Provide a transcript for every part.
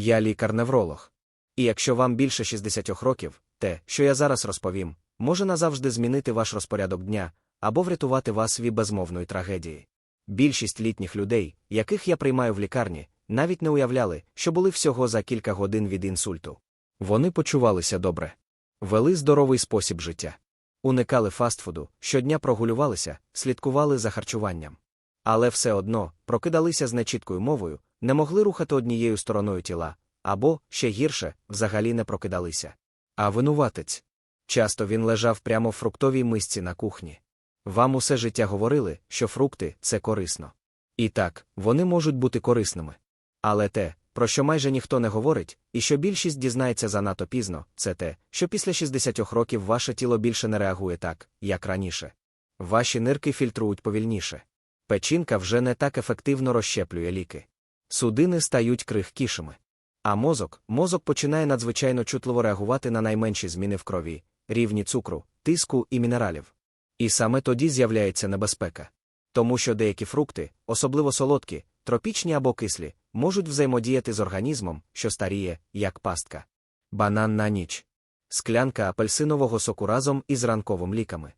Я лікар-невролог. І якщо вам більше 60 років, те, що я зараз розповім, може назавжди змінити ваш розпорядок дня або врятувати вас від безмовної трагедії. Більшість літніх людей, яких я приймаю в лікарні, навіть не уявляли, що були всього за кілька годин від інсульту. Вони почувалися добре, вели здоровий спосіб життя, уникали фастфуду, щодня прогулювалися, слідкували за харчуванням. Але все одно прокидалися з нечіткою мовою, не могли рухати однією стороною тіла, або, ще гірше, взагалі не прокидалися. А винуватець. Часто він лежав прямо в фруктовій мисці на кухні. Вам усе життя говорили, що фрукти це корисно. І так, вони можуть бути корисними. Але те, про що майже ніхто не говорить, і що більшість дізнається занадто пізно, це те, що після 60 років ваше тіло більше не реагує так, як раніше. Ваші нирки фільтрують повільніше. Печінка вже не так ефективно розщеплює ліки. Судини стають крихкішими. А мозок, мозок починає надзвичайно чутливо реагувати на найменші зміни в крові, рівні цукру, тиску і мінералів. І саме тоді з'являється небезпека. Тому що деякі фрукти, особливо солодкі, тропічні або кислі, можуть взаємодіяти з організмом, що старіє, як пастка. Банан на ніч. Склянка апельсинового соку разом із ранковим ліками.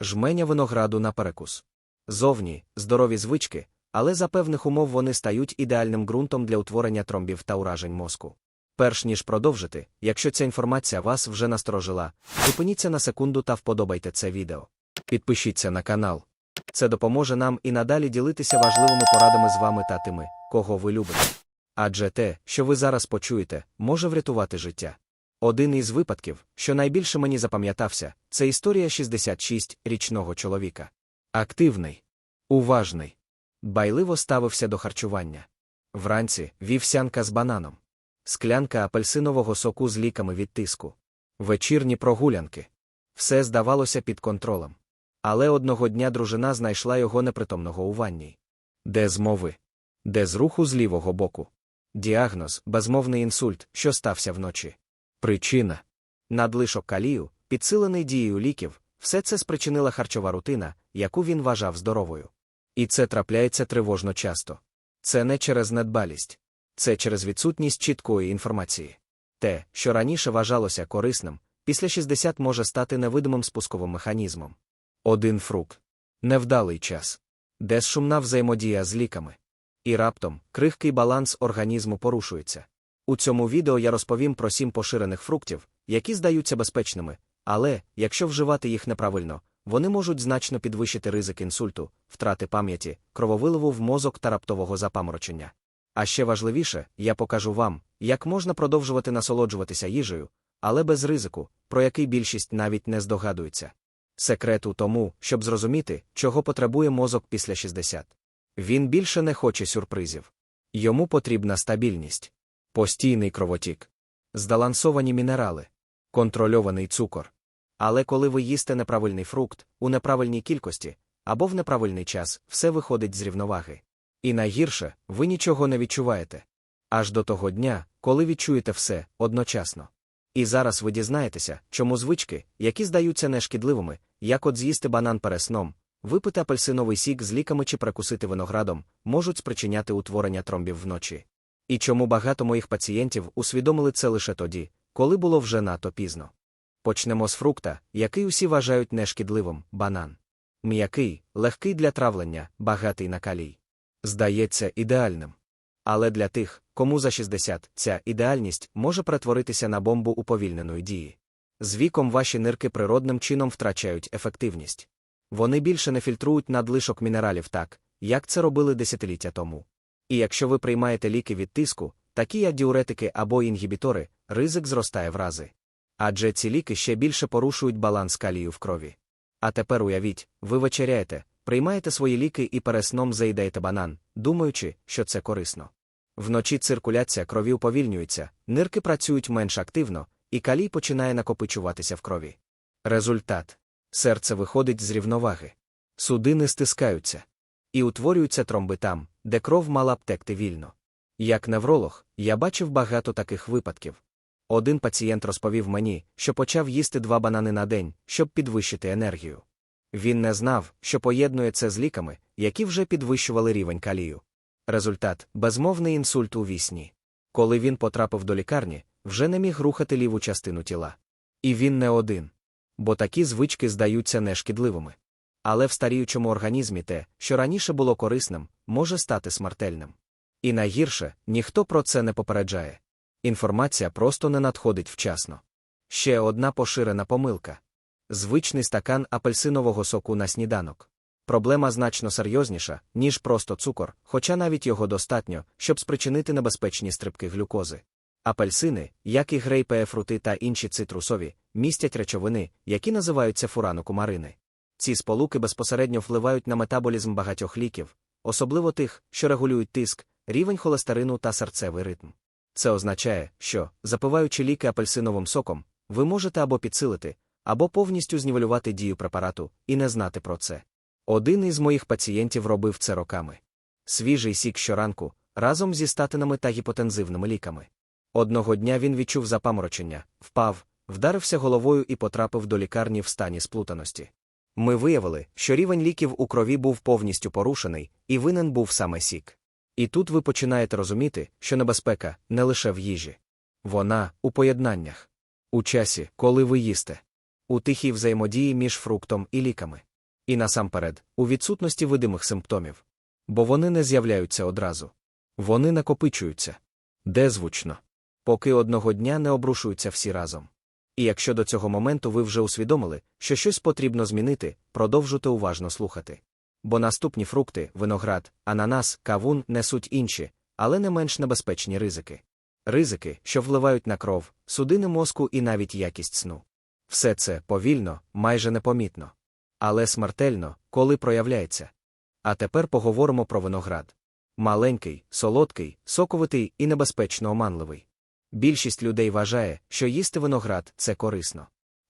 Жменя винограду на перекус. Зовні здорові звички, але за певних умов вони стають ідеальним ґрунтом для утворення тромбів та уражень мозку. Перш ніж продовжити, якщо ця інформація вас вже насторожила, зупиніться на секунду та вподобайте це відео. Підпишіться на канал. Це допоможе нам і надалі ділитися важливими порадами з вами та тими, кого ви любите. Адже те, що ви зараз почуєте, може врятувати життя. Один із випадків, що найбільше мені запам'ятався, це історія 66-річного чоловіка. Активний, уважний, байливо ставився до харчування. Вранці вівсянка з бананом, склянка апельсинового соку з ліками від тиску, вечірні прогулянки. Все здавалося під контролем. Але одного дня дружина знайшла його непритомного у ванні. Де з мови? Де з руху з лівого боку? Діагноз безмовний інсульт, що стався вночі. Причина надлишок калію, підсилений дією ліків, все це спричинила харчова рутина, яку він вважав здоровою. І це трапляється тривожно часто. Це не через недбалість, це через відсутність чіткої інформації. Те, що раніше вважалося корисним, після 60 може стати невидимим спусковим механізмом. Один фрукт. Невдалий час. Безшумна взаємодія з ліками. І раптом крихкий баланс організму порушується. У цьому відео я розповім про сім поширених фруктів, які здаються безпечними, але, якщо вживати їх неправильно, вони можуть значно підвищити ризик інсульту, втрати пам'яті, крововиливу в мозок та раптового запаморочення. А ще важливіше, я покажу вам, як можна продовжувати насолоджуватися їжею, але без ризику, про який більшість навіть не здогадується. Секрет у тому, щоб зрозуміти, чого потребує мозок після 60. Він більше не хоче сюрпризів. Йому потрібна стабільність, постійний кровотік, збалансовані мінерали, контрольований цукор. Але коли ви їсте неправильний фрукт, у неправильній кількості або в неправильний час, все виходить з рівноваги. І найгірше, ви нічого не відчуваєте. Аж до того дня, коли відчуєте все одночасно. І зараз ви дізнаєтеся, чому звички, які здаються нешкідливими, як от з'їсти банан перед сном, випити апельсиновий сік з ліками чи прикусити виноградом, можуть спричиняти утворення тромбів вночі. І чому багато моїх пацієнтів усвідомили це лише тоді, коли було вже надто пізно. Почнемо з фрукта, який усі вважають нешкідливим банан. М'який, легкий для травлення, багатий на калій. Здається, ідеальним. Але для тих, кому за 60 ця ідеальність може перетворитися на бомбу уповільненої дії. З віком ваші нирки природним чином втрачають ефективність. Вони більше не фільтрують надлишок мінералів так, як це робили десятиліття тому. І якщо ви приймаєте ліки від тиску, такі як діуретики або інгібітори, ризик зростає в рази. Адже ці ліки ще більше порушують баланс калію в крові. А тепер уявіть, ви вечеряєте, приймаєте свої ліки і пересном заїдаєте банан, думаючи, що це корисно. Вночі циркуляція крові уповільнюється, нирки працюють менш активно, і калій починає накопичуватися в крові. Результат серце виходить з рівноваги. Судини стискаються. І утворюються тромби там, де кров мала б текти вільно. Як невролог, я бачив багато таких випадків. Один пацієнт розповів мені, що почав їсти два банани на день, щоб підвищити енергію. Він не знав, що поєднує це з ліками, які вже підвищували рівень калію. Результат безмовний інсульт у вісні. коли він потрапив до лікарні, вже не міг рухати ліву частину тіла. І він не один. Бо такі звички здаються нешкідливими. Але в старіючому організмі те, що раніше було корисним, може стати смертельним. І найгірше, ніхто про це не попереджає. Інформація просто не надходить вчасно. Ще одна поширена помилка звичний стакан апельсинового соку на сніданок. Проблема значно серйозніша, ніж просто цукор, хоча навіть його достатньо, щоб спричинити небезпечні стрибки глюкози. Апельсини, як і грейпеефрути та інші цитрусові, містять речовини, які називаються фуранокумарини. Ці сполуки безпосередньо впливають на метаболізм багатьох ліків, особливо тих, що регулюють тиск, рівень холестерину та серцевий ритм. Це означає, що, запиваючи ліки апельсиновим соком, ви можете або підсилити, або повністю знівелювати дію препарату і не знати про це. Один із моїх пацієнтів робив це роками. Свіжий сік щоранку, разом зі статинами та гіпотензивними ліками. Одного дня він відчув запаморочення, впав, вдарився головою і потрапив до лікарні в стані сплутаності. Ми виявили, що рівень ліків у крові був повністю порушений, і винен був саме сік. І тут ви починаєте розуміти, що небезпека не лише в їжі. Вона у поєднаннях, у часі, коли ви їсте, у тихій взаємодії між фруктом і ліками. І насамперед, у відсутності видимих симптомів. Бо вони не з'являються одразу. Вони накопичуються. Де звучно. Поки одного дня не обрушуються всі разом. І якщо до цього моменту ви вже усвідомили, що щось потрібно змінити, продовжуйте уважно слухати. Бо наступні фрукти, виноград, ананас, кавун несуть інші, але не менш небезпечні ризики. Ризики, що впливають на кров, судини мозку і навіть якість сну. Все це повільно, майже непомітно. Але смертельно, коли проявляється. А тепер поговоримо про виноград. Маленький, солодкий, соковитий і небезпечно оманливий. Більшість людей вважає, що їсти виноград це корисно.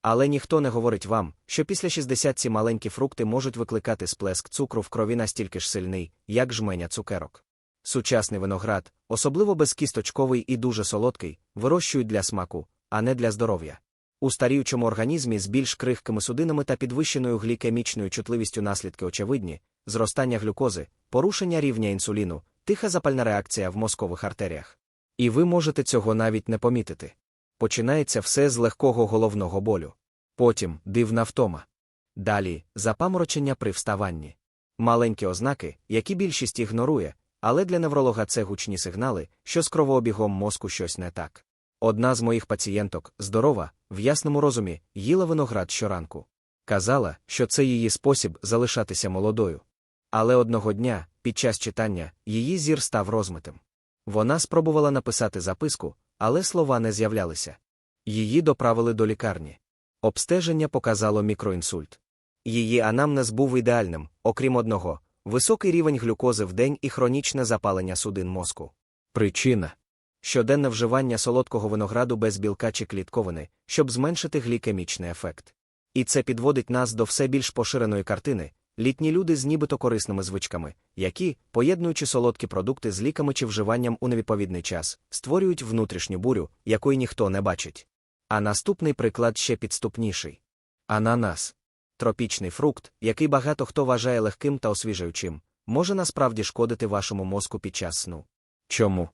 Але ніхто не говорить вам, що після 60 ці маленькі фрукти можуть викликати сплеск цукру в крові настільки ж сильний, як жменя цукерок. Сучасний виноград, особливо безкісточковий і дуже солодкий, вирощують для смаку, а не для здоров'я. У старіючому організмі з більш крихкими судинами та підвищеною глікемічною чутливістю наслідки очевидні, зростання глюкози, порушення рівня інсуліну, тиха запальна реакція в мозкових артеріях. І ви можете цього навіть не помітити. Починається все з легкого головного болю. Потім дивна втома. Далі запаморочення при вставанні. Маленькі ознаки, які більшість ігнорує, але для невролога це гучні сигнали, що з кровообігом мозку щось не так. Одна з моїх пацієнток, здорова, в ясному розумі, їла виноград щоранку. Казала, що це її спосіб залишатися молодою. Але одного дня, під час читання, її зір став розмитим. Вона спробувала написати записку, але слова не з'являлися. Її доправили до лікарні. Обстеження показало мікроінсульт. Її анамнез був ідеальним, окрім одного високий рівень глюкози в день і хронічне запалення судин мозку. Причина щоденне вживання солодкого винограду без білка чи клітковини, щоб зменшити глікемічний ефект. І це підводить нас до все більш поширеної картини, літні люди з нібито корисними звичками, які, поєднуючи солодкі продукти з ліками чи вживанням у невідповідний час, створюють внутрішню бурю, якої ніхто не бачить. А наступний приклад ще підступніший. Ананас. Тропічний фрукт, який багато хто вважає легким та освіжаючим, може насправді шкодити вашому мозку під час сну. Чому?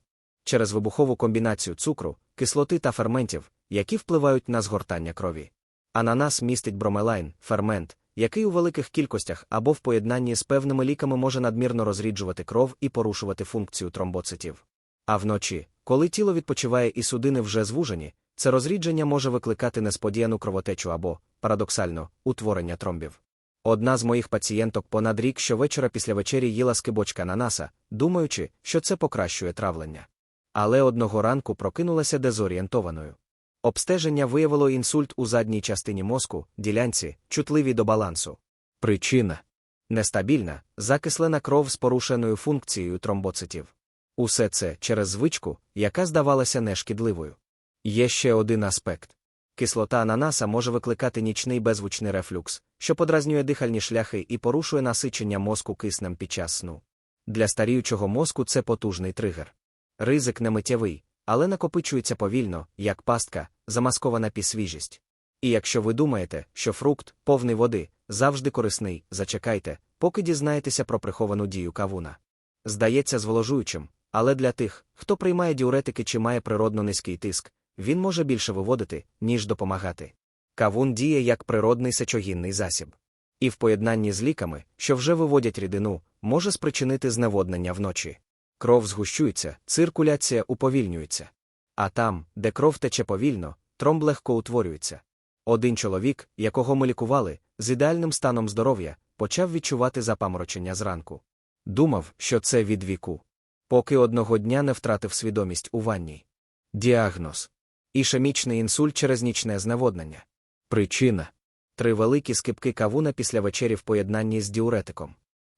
Через вибухову комбінацію цукру, кислоти та ферментів, які впливають на згортання крові. Ананас містить бромелайн, фермент, який у великих кількостях або в поєднанні з певними ліками може надмірно розріджувати кров і порушувати функцію тромбоцитів. А вночі, коли тіло відпочиває і судини вже звужені, це розрідження може викликати несподівану кровотечу або, парадоксально, утворення тромбів. Одна з моїх пацієнток понад рік щовечора після вечері їла скибочка ананаса, думаючи, що це покращує травлення. Але одного ранку прокинулася дезорієнтованою. Обстеження виявило інсульт у задній частині мозку, ділянці, чутливі до балансу. Причина нестабільна, закислена кров з порушеною функцією тромбоцитів. Усе це через звичку, яка здавалася нешкідливою. Є ще один аспект. Кислота ананаса може викликати нічний беззвучний рефлюкс, що подразнює дихальні шляхи і порушує насичення мозку киснем під час сну. Для старіючого мозку це потужний тригер. Ризик не миттєвий, але накопичується повільно, як пастка, замаскована пісвіжість. І якщо ви думаєте, що фрукт, повний води, завжди корисний, зачекайте, поки дізнаєтеся про приховану дію кавуна. Здається зволожуючим, Але для тих, хто приймає діуретики чи має природно низький тиск, він може більше виводити, ніж допомагати. Кавун діє як природний сечогінний засіб. І в поєднанні з ліками, що вже виводять рідину, може спричинити зневоднення вночі. Кров згущується, циркуляція уповільнюється. А там, де кров тече повільно, тромб легко утворюється. Один чоловік, якого ми лікували, з ідеальним станом здоров'я, почав відчувати запаморочення зранку. Думав, що це від віку. Поки одного дня не втратив свідомість у ванні. Діагноз. Ішемічний інсульт через нічне зневоднення. Причина. Три великі скипки кавуна після вечері в поєднанні з діуретиком.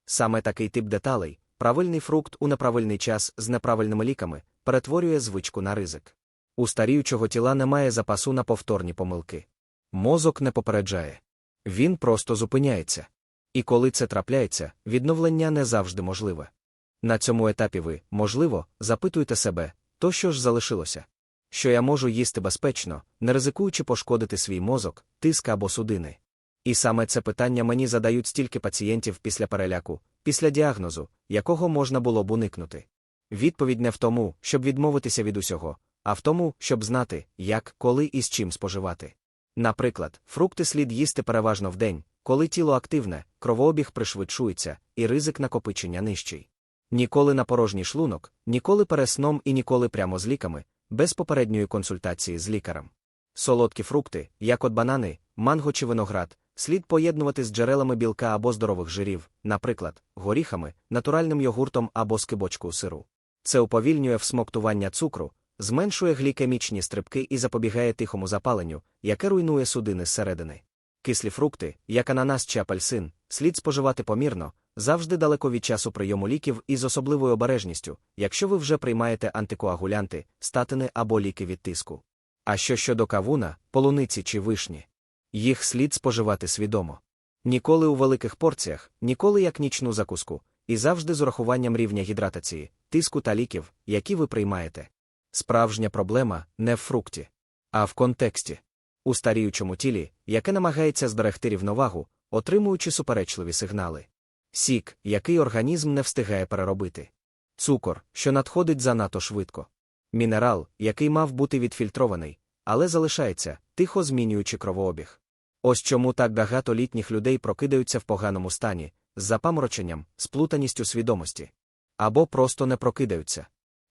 Саме такий тип деталей, правильний фрукт у неправильний час з неправильними ліками, перетворює звичку на ризик. У старіючого тіла немає запасу на повторні помилки. Мозок не попереджає. Він просто зупиняється. І коли це трапляється, відновлення не завжди можливе. На цьому етапі ви, можливо, запитуєте себе, то що ж залишилося? Що я можу їсти безпечно, не ризикуючи пошкодити свій мозок, тиск або судини. І саме це питання мені задають стільки пацієнтів після переляку, після діагнозу, якого можна було б уникнути. Відповідь не в тому, щоб відмовитися від усього, а в тому, щоб знати, як, коли і з чим споживати. Наприклад, фрукти слід їсти переважно вдень, коли тіло активне, кровообіг пришвидшується, і ризик накопичення нижчий. Ніколи на порожній шлунок, ніколи пересном і ніколи прямо з ліками, без попередньої консультації з лікарем. Солодкі фрукти, як от банани, манго чи виноград, слід поєднувати з джерелами білка або здорових жирів, наприклад, горіхами, натуральним йогуртом або скибочкою сиру. Це уповільнює всмоктування цукру, зменшує глікемічні стрибки і запобігає тихому запаленню, яке руйнує судини зсередини. Кислі фрукти, як ананас чи апельсин, слід споживати помірно, завжди далеко від часу прийому ліків і з особливою обережністю, якщо ви вже приймаєте антикоагулянти, статини або ліки від тиску. А що щодо кавуна, полуниці чи вишні? Їх слід споживати свідомо. Ніколи у великих порціях, ніколи як нічну закуску, і завжди з урахуванням рівня гідратації, тиску та ліків, які ви приймаєте. Справжня проблема не в фрукті, а в контексті. У старіючому тілі, яке намагається зберегти рівновагу, отримуючи суперечливі сигнали. Сік, який організм не встигає переробити. Цукор, що надходить занадто швидко. Мінерал, який мав бути відфільтрований, але залишається, тихо змінюючи кровообіг. Ось чому так багато літніх людей прокидаються в поганому стані, з запамороченням, сплутаністю свідомості. Або просто не прокидаються.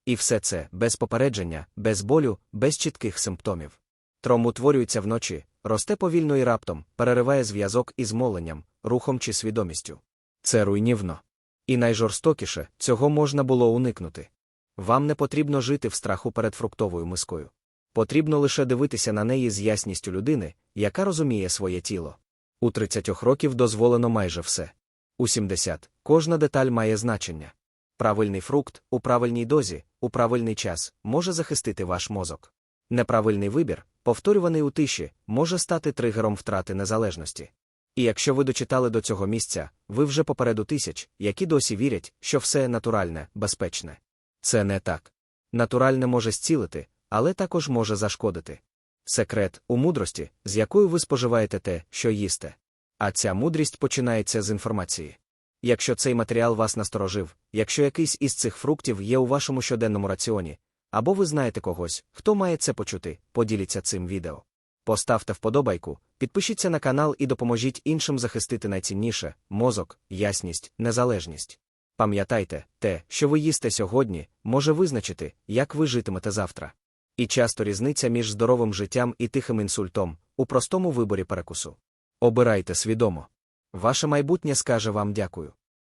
І все це без попередження, без болю, без чітких симптомів. Тром утворюється вночі, росте повільно і раптом, перериває зв'язок із моленням, рухом чи свідомістю. Це руйнівно. І найжорстокіше цього можна було уникнути. Вам не потрібно жити в страху перед фруктовою мискою. Потрібно лише дивитися на неї з ясністю людини, яка розуміє своє тіло. У 30 років дозволено майже все. У 70 кожна деталь має значення. Правильний фрукт у правильній дозі, у правильний час може захистити ваш мозок. Неправильний вибір, повторюваний у тиші, може стати тригером втрати незалежності. І якщо ви дочитали до цього місця, ви вже попереду тисяч, які досі вірять, що все натуральне, безпечне. Це не так. Натуральне може зцілити, але також може зашкодити. Секрет у мудрості, з якою ви споживаєте те, що їсте. А ця мудрість починається з інформації. Якщо цей матеріал вас насторожив, якщо якийсь із цих фруктів є у вашому щоденному раціоні, або ви знаєте когось, хто має це почути, поділіться цим відео. Поставте вподобайку, підпишіться на канал і допоможіть іншим захистити найцінніше мозок, ясність, незалежність. Пам'ятайте, те, що ви їсте сьогодні, може визначити, як ви житимете завтра. І часто різниця між здоровим життям і тихим інсультом у простому виборі перекусу. Обирайте свідомо. Ваше майбутнє скаже вам дякую.